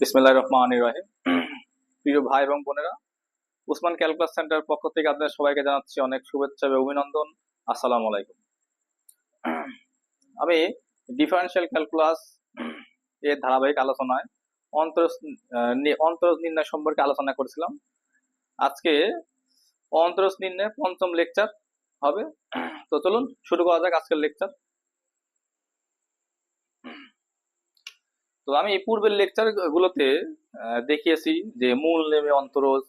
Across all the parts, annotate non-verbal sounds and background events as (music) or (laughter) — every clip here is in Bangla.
বিসমিল্লাহ রহমান রহিম। প্রিয় ভাই এবং বোনেরা, উসমান ক্যালকুলাস সেন্টার পক্ষ থেকে আপনাদের সবাইকে জানাচ্ছি অনেক শুভেচ্ছা এবং অভিনন্দন। আসসালামু আলাইকুম। আমি ডিফারেন্সিয়াল ক্যালকুলাস এর ধারাবাহিক আলোচনায় অন্তর অন্তর নির্ণয় সম্পর্কে আলোচনা করেছিলাম। আজকে অন্তরস নির্ণয় পঞ্চম লেকচার হবে। তো চলুন শুরু করা যাক আজকের লেকচার তো আমি পূর্বের লেকচার গুলোতে দেখিয়েছি যে মূল নেমে অন্তরজ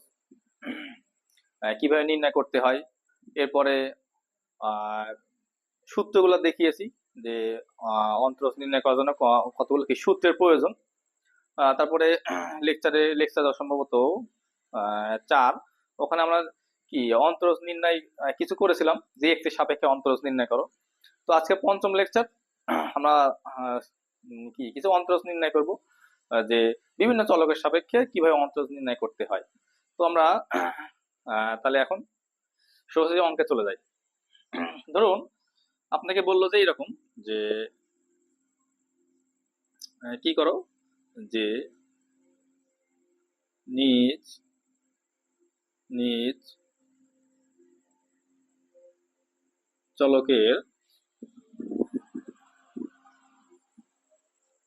কীভাবে নির্ণয় করতে হয়। এরপরে সূত্রগুলো দেখিয়েছি যে অন্তরজ নির্ণয় করার জন্য কতগুলো কি সূত্রের প্রয়োজন। তারপরে লেকচারে লেকচার সম্ভবত চার। ওখানে আমরা কি, অন্তরজ নির্ণয় কিছু করেছিলাম। যে একটি সাপেক্ষে অন্তরজ নির্ণয় করো। তো আজকে পঞ্চম লেকচার আমরা কি, কিছু অন্তরজ নির্ণয় করব যে বিভিন্ন চলকের সাপেক্ষে কীভাবে অন্তরজ নির্ণয় করতে হয়। তো আমরা তাহলে এখন সহজে অঙ্কে চলে যাই। ধরুন, আপনাকে বলল যে এরকম যে কি করো, যে নিজ নিজ চলকের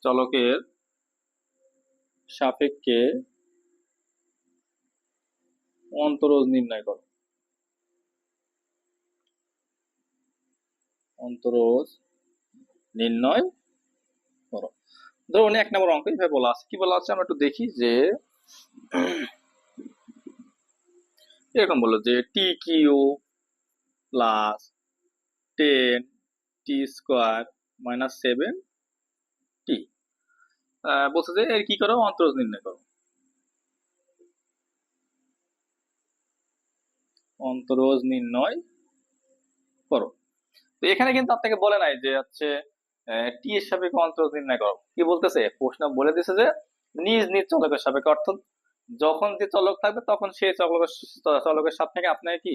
চলকের সাপেক্ষে অন্তরজ নির্ণয় করো। অন্তরজ নির্ণয় করো। ধরুন এক নম্বর অঙ্ক এইভাবে বলা আছে। কি বলা আছে? আমরা একটু দেখি যে এরকম বলল যে t cube plus ten t square minus seven বলছে যে, এর কি করো? অন্তরজ নির্ণয় করো। অন্তরজ নির্ণয় করো। তো এখানে কিন্তু আপনাকে বলে নাই যে হচ্ছে টি এর সাপেক্ষে অন্তরজ নির্ণয় করো। কি বলতেছে? প্রশ্ন বলে দিছে যে, নিজ নিজ চলকের সাপেক্ষে, অর্থাৎ যখন যে চলক থাকবে, তখন সেই চলকের চলকের সাপেক্ষে আপনাকে কি?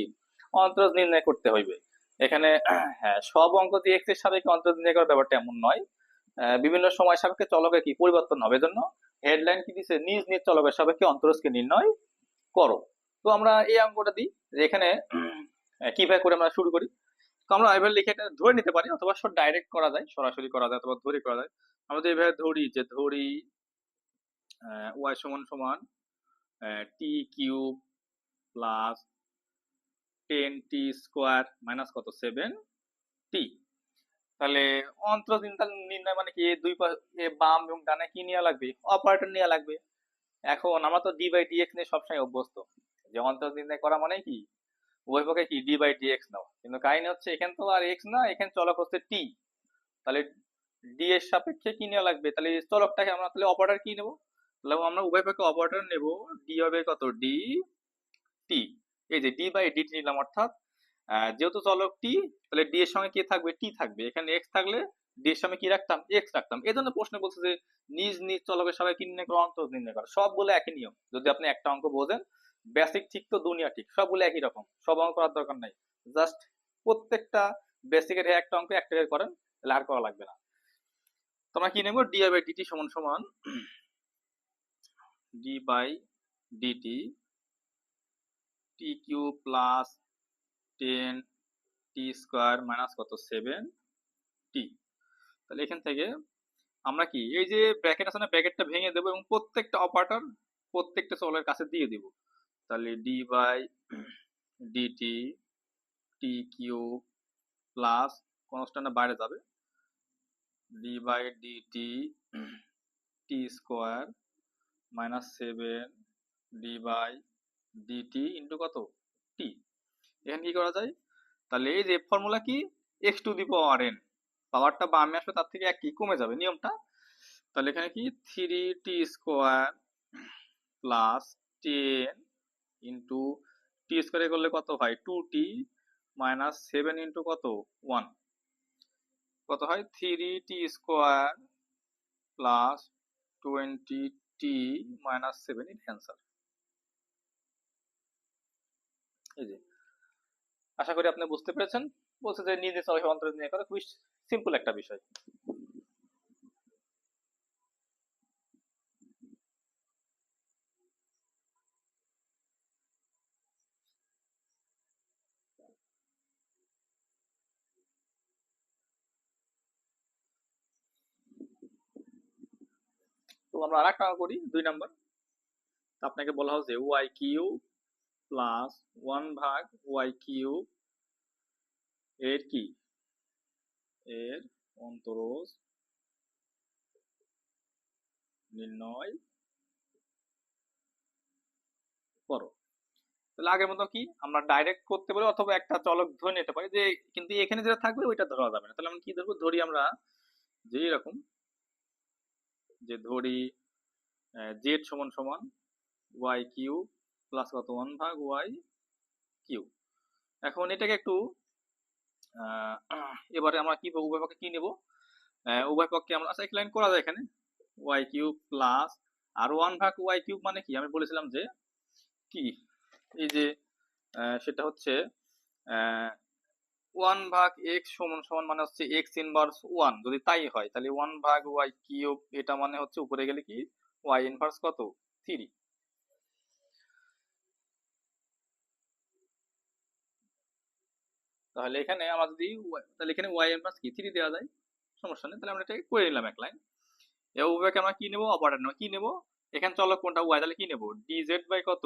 অন্তরজ নির্ণয় করতে হইবে। এখানে (clears throat) হ্যাঁ সব অঙ্ক দিয়ে এক্সের সাপেক্ষে অন্তরজ নির্ণয় করার ব্যাপারটা এমন নয়। বিভিন্ন সময় সাপেক্ষে চলকে কি? পরিবর্তন হবে। জন্য হেডলাইন কি দিছে? নিজ নিজ চলকের সাপেক্ষে অন্তরজকে নির্ণয় করো। তো আমরা এই অঙ্কটা দিই যে এখানে কীভাবে করে আমরা শুরু করি। তো আমরা এভাবে লিখে এটা ধরে নিতে পারি, অথবা সব ডাইরেক্ট করা যায়, সরাসরি করা যায়, অথবা ধরে করা যায়। আমরা যদি এভাবে ধরি যে ধরি ওয়াই সমান সমান t cube plus ten t square minus কত? সেভেন টি তাহলে অন্তর নির্ণয় মানে কি দুই পা- এ বাম এবং ডানে কি নেওয়া লাগবে? অপারেটর নেওয়া লাগবে। এখন আমরা তো ডি বাই ডিএক্স নিয়ে সবসময় অভ্যস্ত। যে অন্তর নির্ণয় করা মানে কি? উভয় পক্ষে কি? ডি বাই ডিএক্স নাও। কিন্তু কাহিনী হচ্ছে এখানে তো আর এক্স না, এখানে চলক হচ্ছে টি তাহলে ডি এর সাপেক্ষে কি নেওয়া লাগবে? তাহলে চলকটাকে আমরা তাহলে অপারেটর কি নেব? তাহলে আমরা উভয় পক্ষে অপারেটর নেব। ডি হবে কত? ডি টি এই যে ডি বাই ডিটি নিলাম অর্থাৎ যেহেতু চলক টি তাহলে ডি এর সঙ্গে কি থাকবে? টি থাকবে। এখানে এক্স থাকলে ডি এর সঙ্গে কি রাখতাম? এক্স রাখতাম। এই জন্য প্রশ্ন বলছে যে নিজ নিজ চলকের সবাই কি নির্ণয় করো? অন্তর নির্ণয় করো। সবগুলো একই নিয়ম। যদি আপনি একটা অঙ্ক বোঝেন বেসিক ঠিক তো, দুনিয়া ঠিক সবগুলো একই রকম। সব অঙ্ক করার দরকার নাই। জাস্ট প্রত্যেকটা বেসিকের একটা অঙ্ক একটা করে করেন, তাহলে আর করা লাগবে না। তোমরা কি নেব? ডি বাই ডিটি সমান সমান d by dt t cube plus ten t square minus কত? Seven t. তাহলে এখান থেকে আমরা কি, এই যে ব্র্যাকেট আছে না, ব্র্যাকেটটা ভেঙে দেবো এবং প্রত্যেকটা অপারেটর প্রত্যেকটা চলের কাছে দিয়ে দিব। তাহলে d by dt t cube plus constant বাইরে যাবে। D by dt t square minus seven d by dt into কত? টি। এখানে কি করা যায়? তাহলে এই যে ফর্মুলা কি? X to the power n পাওয়ারটা বামে আসবে তার থেকে এক কি কমে যাবে নিয়মটা। তাহলে এখানে কি? Three t square plus ten into t স্কোয়ারে করলে কত হয়? Two t minus seven into কত? ওয়ান কত হয়? Three t square plus twenty t minus seven it answer এই যে। আশা করি আপনি বুঝতে পেরেছেন। বলছে যে নিজে সবাই অন্তর নিয়ে করে, খুবই সিম্পল একটা বিষয়। তো আমরা আর একটা করি, দুই নাম্বার। আপনাকে বলা হচ্ছে ওয়াই কিউ প্লাস ওয়ান ভাগ ওয়াই কিউ এর কি? এর অন্তরজ নির্ণয় করো। তাহলে আগের মতো কি? আমরা ডাইরেক্ট করতে পারি অথবা একটা চলক ধরে নিতে পারি যে কিন্তু এখানে যেটা থাকবে ওইটা ধরা যাবে না। তাহলে আমরা কি ধরবো? ধরি আমরা যে এরকম যে ধরি জেড সমান সমান ওয়াই কিউ প্লাস কত? ওয়ান ভাগ ওয়াই কিউ। এখন এটাকে একটু এবারে আমরা কি, উভয় পক্ষে কি নেব? উভয় পক্ষে আমরা আচ্ছা লাইন করা যায় এখানে। ওয়াই প্লাস আর ওয়ান ভাগ ওয়াই কিউব মানে কি? আমি বলেছিলাম যে, কি? এই যে সেটা হচ্ছে ওয়ান ভাগ এক্স সমান সমান মানে হচ্ছে এক্স ইনভার্স ওয়ান যদি তাই হয়, তাহলে ওয়ান ভাগ ওয়াই কিউব, এটা মানে হচ্ছে উপরে গেলে কি? ওয়াই ইনভার্স কত? থ্রি তাহলে এখানে আমরা যদি তাহলে এখানে ওয়াই ইনভার্স কি? থ্রি দেওয়া যায়। সমস্যা নেই। তাহলে আমরা এটাকে করে নিলাম এক লাইন উভয়কে আমরা কি নেব? অপারেটর নেব। কি নেব? এখানে চলো কোনটা ওয়াই তাহলে কি নেব? ডিজেড বাই কত?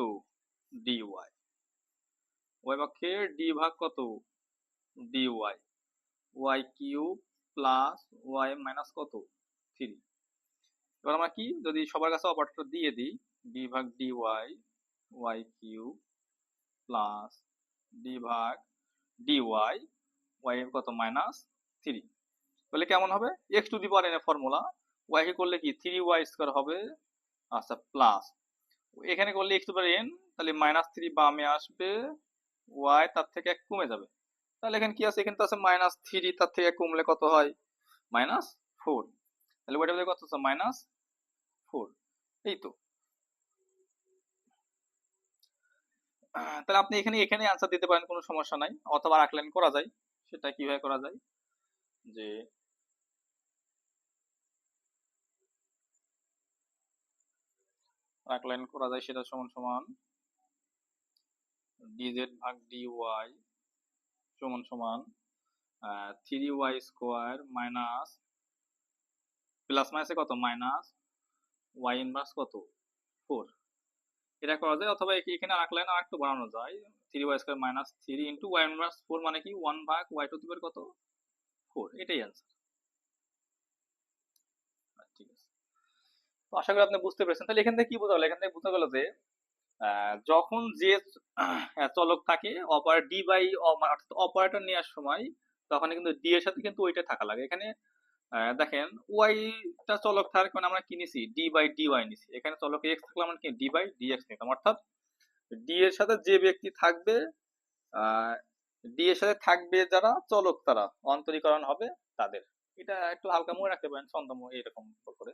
ডি ওয়াই ওয়াই পক্ষে ডি ভাগ কত? D y y cube plus y minus কত? থ্রি এবার আমরা কি? যদি সবার কাছে অপারেটর দিয়ে দিই ডি ভাগ d y y cube plus d ভাগ ডি ওয়াই কত মাইনাস থ্রি তাহলে কেমন হবে? এক্স টু দি পাওয়ার এর ফর্মুলা ওয়াই কে করলে কি? থ্রি ওয়াই স্কোয়ার হবে আচ্ছা প্লাস এখানে করলে এক্স টু পাওয়ার এন তাহলে মাইনাস থ্রি বামে আসবে ওয়াই তার থেকে এক কমে যাবে। তাহলে এখানে কি আছে? এখানে তো আছে মাইনাস থ্রি তার থেকে কমলে কত হয়? মাইনাস ফোর তাহলে ওইটা কত? আছে মাইনাস ফোর এই তো। তাহলে আপনি এখানে এখানে আনসার দিতে পারেন, কোনো সমস্যা নাই। অথবা এক করা যায়। সেটা কীভাবে করা যায়? যে এক করা যায়, সেটা সমান সমান ডিজেড ভাগ ডি ওয়াই সমান সমান three y square minus plus মাইনাসে কত? মাইনাস ওয়াই ইনভার্স কত? ফোর এটা করা যায়, অথবা এখানে আরেক লাইন আর একটু বাড়ানো যায়। Three y square minus three into y inverse four মানে কি? ওয়ান ভাগ ওয়াই টু দিবের কত? ফোর এটাই অ্যান্সার ঠিক আছে। তো আশা করি আপনি বুঝতে পেরেছেন। তাহলে এখান থেকে কি বোঝা গেল এখান থেকে বোঝা গেল যে যখন যে চলক থাকে অপারেট ডি বাই অপারেটর নেওয়ার সময় তখন কিন্তু ডি এর সাথে কিন্তু ওইটা থাকা লাগে। এখানে দেখেন ওয়াইটা চলক থাকার কারণে আমরা কি নিছি? ডি বাই ডি ওয়াই নিছি। এখানে চলক এক্স থাকলে আমরা কি ডি বাই ডি এক্স নিতাম? অর্থাৎ ডি এর সাথে যে ব্যক্তি থাকবে ডি এর সাথে থাকবে যারা, চলক তারা। অন্তরীকরণ হবে তাদের। এটা একটু হালকা মনে রাখতে পারেন ছন্দম এরকম করে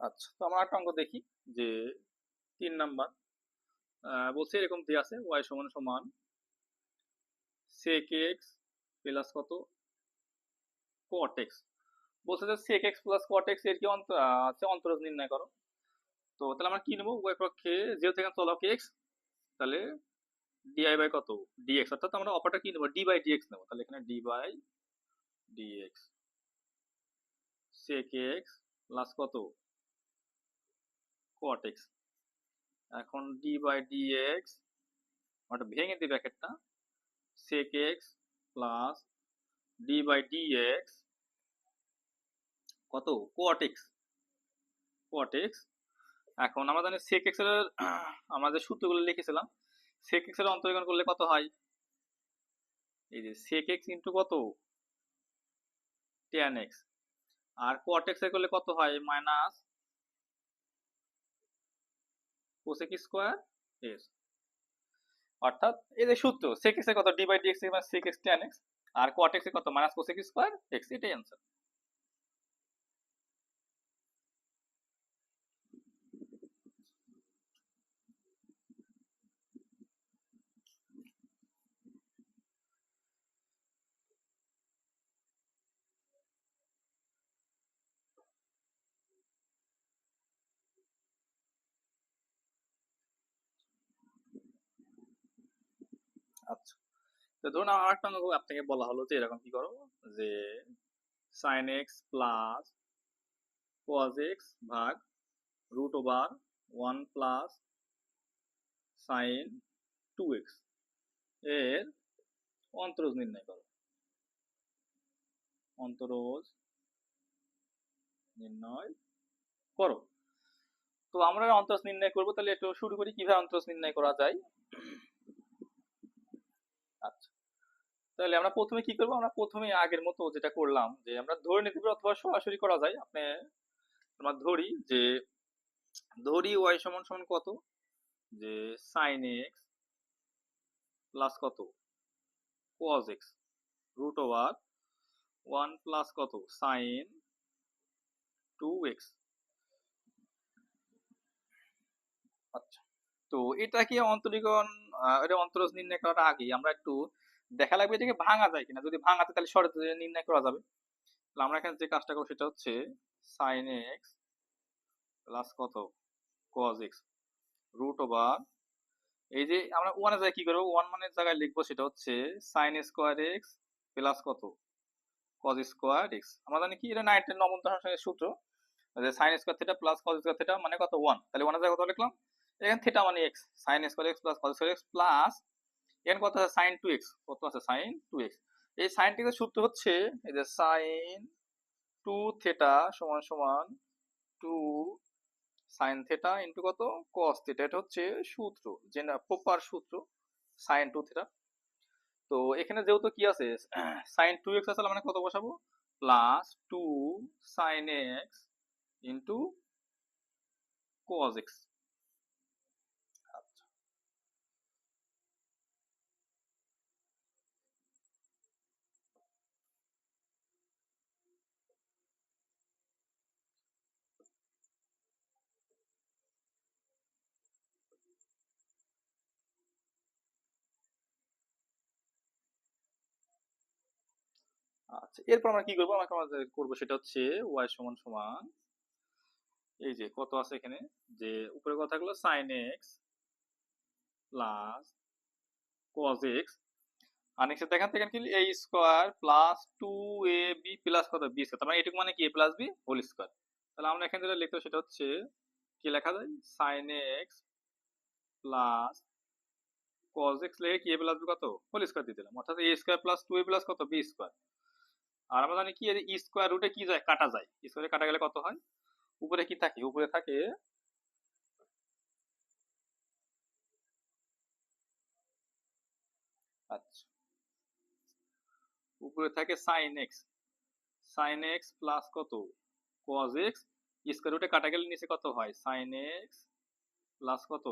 আচ্ছা তো আমরা একটা অঙ্ক দেখি, যে তিন নাম্বার বলছে এরকম দিয়ে আছে ওয়াই সমান সমান সেক এক্স প্লাস কত? কট এক্স বলছে যে সেক এক্স প্লাস কট এর কি আছে অন্তরজ নির্ণয় করো। তো তাহলে আমরা কি নেব? উভয় পক্ষে যেহেতু এখানে চলক এক্স তাহলে ডিআই বাই কত? ডিএক্স অর্থাৎ আমরা অপারটা কি নেব? ডি বাই ডিএক্স নেব। তাহলে এখানে d by dx sec x plus কত? Cot x এখন d বাই dx ওটা ভেঙে দিই ব্র্যাকেটটা। sec x plus d by dx, কত? cot x cot x এখন আমরা জানি x এর, আমরা যে সূত্রগুলো লিখেছিলাম x এর অন্তর্গণ করলে কত হয়? এই যে sec x ইনটু কত? tan x আর x এর করলে কত হয়? মাইনাস কোসেক স্কোয়ার এস অর্থাৎ এই যে সূত্র সেক এক্সের কত d by d x x tan x R cot x কত মাইনাস কোসেক স্কোয়ার এক্স এটাই অ্যান্সার ধরুন আর একটা অঙ্ক আপনাকে বলা হলো যে এরকম কি করো? যে sine x plus cos x ভাগ root over one plus sine two এক্সের অন্তরজ নির্ণয় করো। অন্তরজ নির্ণয় করো। তো আমরা অন্তরজ নির্ণয় করব, তাহলে একটু শুরু করি কীভাবে অন্তরজ নির্ণয় করা যায়। আচ্ছা। তাহলে আমরা প্রথমে কি করব? আমরা প্রথমে আগের মতো যেটা করলাম যে আমরা ধরে নিতে পারি অথবা সরাসরি করা যায়। আপনি আমরা ধরি যে ধরি ওয়াই সমান সমান কত? যে সাইন এক্স প্লাস কত? Cos x root over one plus কত? সাইন টু এক্স আচ্ছা তো এটা কি অন্তরীকরণ আহ, এটা অন্তরজ নির্ণয় করার আগে আমরা একটু দেখা লাগবে এটাকে ভাঙা যায় কিনা। যদি ভাঙাতে তাহলে শর্ত নির্ণয় করা যাবে। তাহলে আমরা এখানে যে কাজটা করব সেটা হচ্ছে সাইন এক্স প্লাস কত? কজ এক্স রুট ওভার এই যে আমরা ওয়ানের জায়গায় কি করব? ওয়ান মানের জায়গায় লিখব সেটা হচ্ছে সাইন স্কোয়ার এক্স প্লাস কত? কজ স্কোয়ার এক্স আমরা জানি কি? এটা নাইনটেন নবম দশমের সূত্র। যে sine square theta plus cos square theta মানে কত? ওয়ান তাহলে ওয়ানের জায়গায় কত লিখলাম? এখানে থিটা মানে x sine square x plus cos square x plus এখানে কত আছে? সাইন টু এক্স কত আছে? সাইন টু এক্স এই সাইন টিকে সূত্র হচ্ছে, এই যে সাইন টু থিটা সমান সমান টু সাইন থিটা ইন্টু কত? কস থিটা এটা হচ্ছে সূত্র, যে প্রপার সূত্র সাইন টু থিটা তো এখানে যেহেতু কি আছে? সাইন টু এক্স আছে মানে কত বসাবো? Plus two sine x into cos x আচ্ছা এরপর আমরা কি করব? আমাকে আমাদের করব সেটা হচ্ছে ওয়াই সমান সমান, এই যে কত আছে এখানে? যে উপরে কথা থাকল sine x plus cos x আর দেখান থেকে কি প্লাস প্লাস কত? মানে এটুকু মানে কি? প্লাস বি হোল স্কোয়ার তাহলে আমরা এখানে যেটা লিখতে সেটা হচ্ছে কি লেখা যায়? Sine x plus cos x লিখে কি এ প্লাস কত? হোল স্কোয়ার দিয়ে দিলাম। অর্থাৎ square plus two a plus কত? বি স্কোয়ার আর আমরা জানি কি স্কোয়ার রুটে কি যায়? কাটা যায়। স্কোয়ারে কাটা গেলে কত হয়? উপরে কি থাকে? উপরে থাকে আচ্ছা। উপরে থাকে sine x sine x plus কত? কজ এক্স স্কোয়ার রুটে কাটা গেলে নিচে কত হয়? সাইন এক্স প্লাস কত?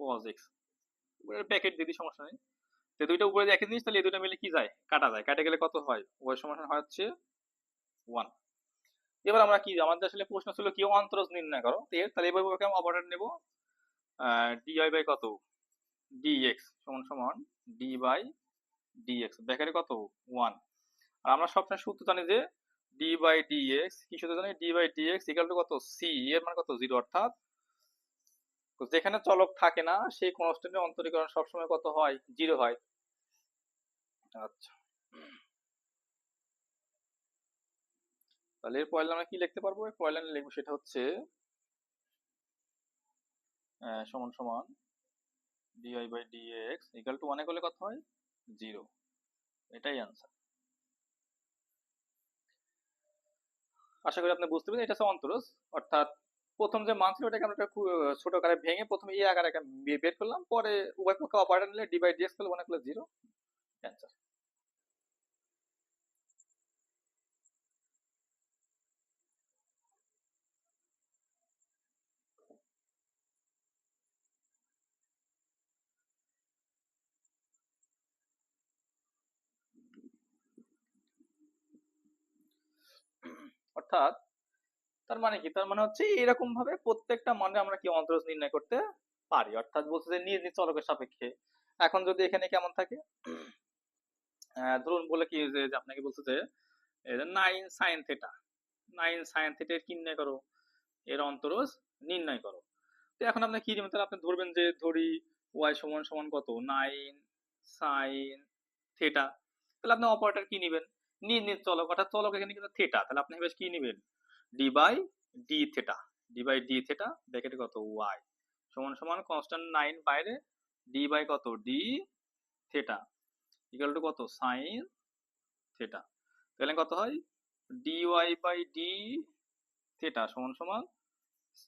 কজ এক্স প্যাকেট দিদি সমস্যা নেই। তো দুইটা উপরে একই জিনিস, তাহলে এই দুটো মিলে কি যায়? কাটা যায়। কাটা গেলে কত হয়? ওই সমান হয় হচ্ছে ওয়ান এবার আমরা কি আমাদের আসলে প্রশ্ন ছিল কি অন্তরজ নির্ণয় করো? তাহলে এভাবে আমরা অপারেটর নেব ডিআই বাই কত? ডিএক্স সমান সমান ডি বাই ডিএক্স ব্যাকারে কত? ওয়ান আর আমরা সবসময় সূত্র জানি যে ডি বাই ডিএক্স কি সূত্র জানি? D by dx equal to কত? সি এর মানে কত? জিরো অর্থাৎ যেখানে চলক থাকে না, সেই কনস্ট্যান্টের অন্তরীকরণ সবসময় কত হয়? জিরো হয়। আচ্ছা। তাহলে এর পয়লা আমরা কি লিখতে পারব? পয়লা লিখব সেটা হচ্ছে সমান সমান dy by dx equal to ওয়ানে করলে কত হয়? জিরো। এটাই আনসার আশা করি আপনি বুঝতে পেরেছেন। এটা হচ্ছে অন্তরজ, অর্থাৎ প্রথম যে মান ছিল ওটাকে আমরা একটা ছোট আকারে ভেঙে প্রথমে এই আকারে একটা বের করলাম, পরে উভয় পক্ষে অপারেটর নিলে ডি বাই ডিএক্স করলে মনে করলে জিরো অ্যান্সার অর্থাৎ তার মানে কি? তার মানে হচ্ছে এরকম ভাবে প্রত্যেকটা মানে আমরা কি অন্তরজ নির্ণয় করতে পারি। অর্থাৎ বলছে যে নিজ নিজ চলকের সাপেক্ষে। এখন যদি এখানে কেমন থাকে? ধরুন বলে কি যে আপনাকে বলছে যে nine sine theta nine sine theta কি নির্ণয় করো? এর অন্তরজ নির্ণয় করো। তো এখন আপনি কি নেবেন তাহলে আপনি ধরবেন যে, ধরি ওয়াই সমান সমান কত? নাইন সাইন থিটা তাহলে আপনি অপারেটর কি নেবেন? নিজ নিজ চলক। অর্থাৎ চলক এখানে কিন্তু থিটা তাহলে আপনি কি নেবেন? D by d theta d by d theta ব্র্যাকেটে কত ওয়াই সমান সমান কনস্ট্যান্ট নাইন বাইরে ডি বাই কত ডি থিটা ইকুয়াল টু কত সাইন থিটা তাহলে কত হয়? D y by d theta সমান সমান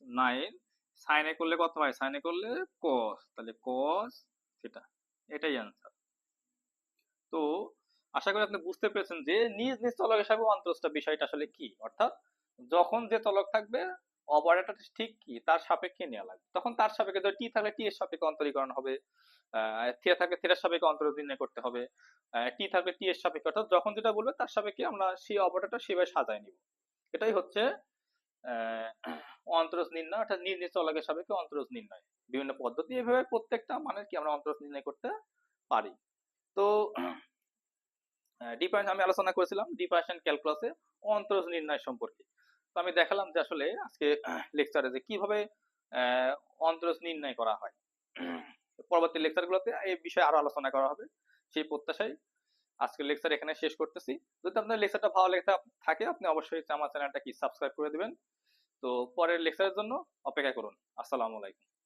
নাইন সাইনে করলে কত হয়? সাইনে করলে কস তাহলে কস থেটা এটাই অ্যান্সার তো আশা করি আপনি বুঝতে পেরেছেন যে নিজ নিজ চলক হিসাবে অন্তরস্থ বিষয়টা আসলে কি? অর্থাৎ যখন যে চলক থাকবে অপারেটর ঠিক কি? তার সাপেক্ষে নেওয়া লাগবে। তখন তার সাপেক্ষে যদি টি থাকলে টি এর সাপেক্ষে অন্তরীকরণ হবে থিয়া থাকলে থিয়ার সাপেক্ষে অন্তর নির্ণয় করতে হবে টি থাকলে টি এর সাপেক্ষে। অর্থাৎ যখন যেটা বলবে, তার সাপেক্ষে আমরা সেই অপারেটর সেভাবে সাজায় নিব। এটাই হচ্ছে অন্তরজ নির্ণয়, অর্থাৎ নিজ নিজ চলকের সাপেক্ষে অন্তরজ নির্ণয়। বিভিন্ন পদ্ধতি, এভাবে প্রত্যেকটা মানের কি আমরা অন্তরজ নির্ণয় করতে পারি। তো ডিফারেন্স আমি আলোচনা করেছিলাম। ডিফারেন্সিয়াল ক্যালকুলাসে অন্তরজ নির্ণয় সম্পর্কে। আমি দেখালাম যে আসলে আজকে লেকচারে যে কীভাবে অন্তরজ নির্ণয় করা হয়। পরবর্তী লেকচারগুলোতে এই বিষয়ে আরও আলোচনা করা হবে সেই প্রত্যাশায়। আজকের লেকচার এখানে শেষ করতেছি। যদি আপনার লেকচারটা ভালো লেগে থাকে আপনি অবশ্যই আমার চ্যানেলটা কি সাবস্ক্রাইব করে দিবেন। তো পরের লেকচারের জন্য অপেক্ষা করুন। আসসালামু আলাইকুম।